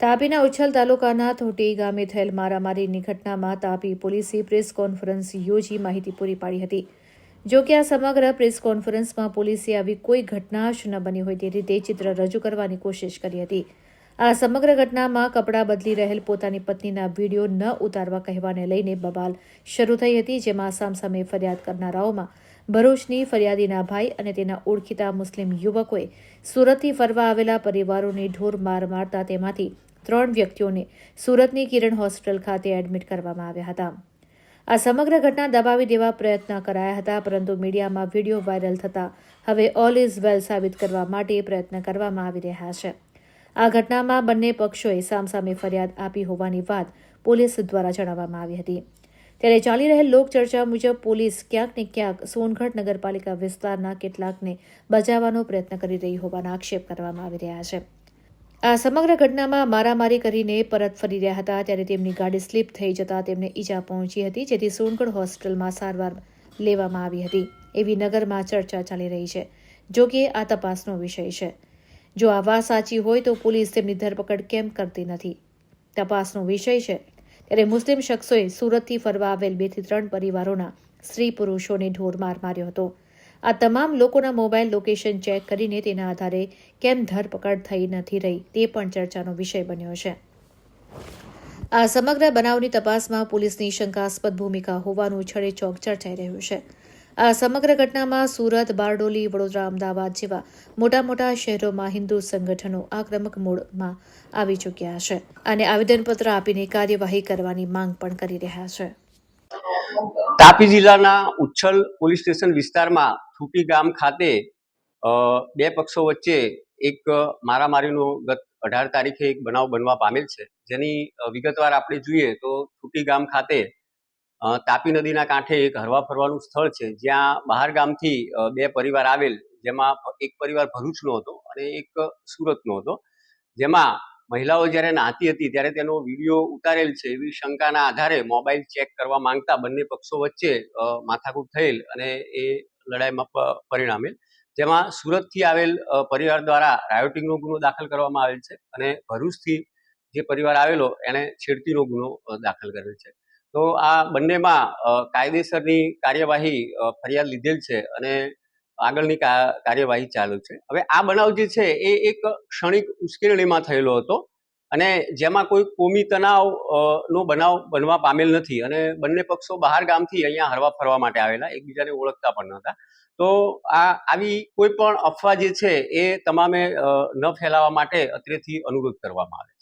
તાપીના ઉછલ તાલુકાના થોટી ગામે થયેલ મારામારીની ઘટનામાં તાપી પોલીસે પ્રેસ કોન્ફરન્સ યોજી માહિતી પૂરી પાડી હતી. જો કે આ સમગ્ર પ્રેસ કોન્ફરન્સમાં પોલીસે આવી કોઈ ઘટના જ ન બની હોય તે રીતે ચિત્ર રજૂ કરવાની કોશિશ કરી હતી. આ સમગ્ર ઘટનામાં કપડાં બદલી રહેલ પોતાની પત્નીના વીડિયો ન ઉતારવા કહેવાને લઈને બબાલ શરૂ થઈ હતી, જેમાં સામસામે ફરિયાદ કરનારાઓમાં ભરૂચની ફરિયાદીના ભાઈ અને તેના ઓળખીતા મુસ્લિમ યુવકોએ સુરતથી ફરવા આવેલા પરિવારોને ઢોર માર મારતા તેમાંથી ત્રણ વ્યક્તિઓને સુરતની કિરણ હોસ્પિટલ ખાતે એડમિટ કરવામાં આવ્યા હતા. આ સમગ્ર ઘટના દબાવી દેવા પ્રયત્ન કરાયા હતા, પરંતુ મીડિયામાં વીડિયો વાયરલ થતા હવે ઓલ ઇઝ વેલ સાબિત કરવા માટે પ્રયત્ન કરવામાં આવી રહ્યા છે. આ ઘટનામાં બંને પક્ષોએ સામસામે ફરિયાદ આપી હોવાની વાત પોલીસ દ્વારા જણાવવામાં આવી હતી. ત્યારે ચાલી રહેલ લોકચર્ચા મુજબ પોલીસ ક્યાંક ને ક્યાંક સોનગઢ નગરપાલિકા વિસ્તારના કેટલાકને બચાવવાનો પ્રયત્ન કરી રહી હોવાના આક્ષેપ કરવામાં આવી રહ્યા છે. આ સમગ્ર ઘટનામાં મારામારી કરીને પરત ફરી રહ્યા હતા ત્યારે તેમની ગાડી સ્લીપ થઈ જતા તેમને ઈજા પહોંચી હતી, જેથી સોનગઢ હોસ્પિટલમાં સારવાર લેવામાં આવી હતી. એવી નગરમાં ચર્ચા ચાલી રહી છે જો કે આ તપાસનો વિષય છે. જો આ વાત સાચી હોય તો પોલીસ તેમની ધરપકડ કેમ કરતી નથી? તપાસનો વિષય છે. ત્યારે મુસ્લિમ શખ્સોએ સુરતથી ફરવા આવેલ બેથી ત્રણ પરિવારોના સ્ત્રી પુરુષોને ઢોરમાર માર્યો હતો. આ તમામ લોકોના મોબાઈલ લોકેશન ચેક કરીને તેના આધારે કેમ ધરપકડ થઈ નથી રહી તે પણ ચર્ચાનો વિષય બન્યો છે. આ સમગ્ર બનાવની તપાસમાં પોલીસની શંકાસ્પદ ભૂમિકા હોવાનું છડેચોક ચર્ચાઈ રહ્યું છે. આ સમગ્ર ઘટનામાં સુરત, બારડોલી, વડોદરા, અમદાવાદ જેવા મોટા મોટા શહેરોમાં હિન્દુ સંગઠનો આક્રમક મોડમાં આવી ચૂક્યા છે અને આવેદનપત્ર આપીને કાર્યવાહી કરવાની માંગ પણ કરી રહ્યા છે. તાપી જિલ્લાના ઉચ્છલ પોલીસ સ્ટેશન વિસ્તારમાં થુપી ગામ ખાતે બે પક્ષો વચ્ચે એક મારામારીનો ગત અઢાર તારીખે એક બનાવ બનવા પામેલ છે. જેની વિગતવાર આપણે જોઈએ તો થુપી ગામ ખાતે તાપી નદીના કાંઠે એક હરવા ફરવાનું સ્થળ છે. જ્યાં બહાર ગામથી બે પરિવાર આવેલ, જેમાં એક પરિવાર ભરૂચનો હતો અને એક સુરતનો હતો. જેમાં મહિલાઓ જ્યારે નાહતી હતી, ત્યારે તેનો વીડિયો ઉતારેલ છે. એવી શંકાના આધારે મોબાઈલ ચેક કરવા માંગતા બંને પક્ષો વચ્ચે માથાકૂટ થયેલ અને એ લડાઈમાં પરિણામેલ. જેમાં સુરતથી આવેલ પરિવાર દ્વારા રાયોટિંગનો ગુનો દાખલ કરવામાં આવેલ છે અને ભરૂચથી જે પરિવાર આવેલો એણે છેડતીનો ગુનો દાખલ કરેલ છે. તો આ બંનેમાં કાયદેસરની કાર્યવાહી ફરિયાદ લીધેલ છે અને આગળની કાર્યવાહી ચાલુ છે. હવે આ બનાવ જે છે એ એક ક્ષણિક ઉશ્કેરણીમાં થયેલો હતો અને જેમાં કોઈ કોમી તણાવ નો બનાવ બનવા પામેલ નથી અને બંને પક્ષો બહાર ગામથી અહીંયા હરવા ફરવા માટે આવેલા, એકબીજાને ઓળખતા પણ નહોતા. તો આ, આવી કોઈ પણ અફવા જે છે એ તમામે ન ફેલાવા માટે અત્રેથી અનુરોધ કરવામાં આવે.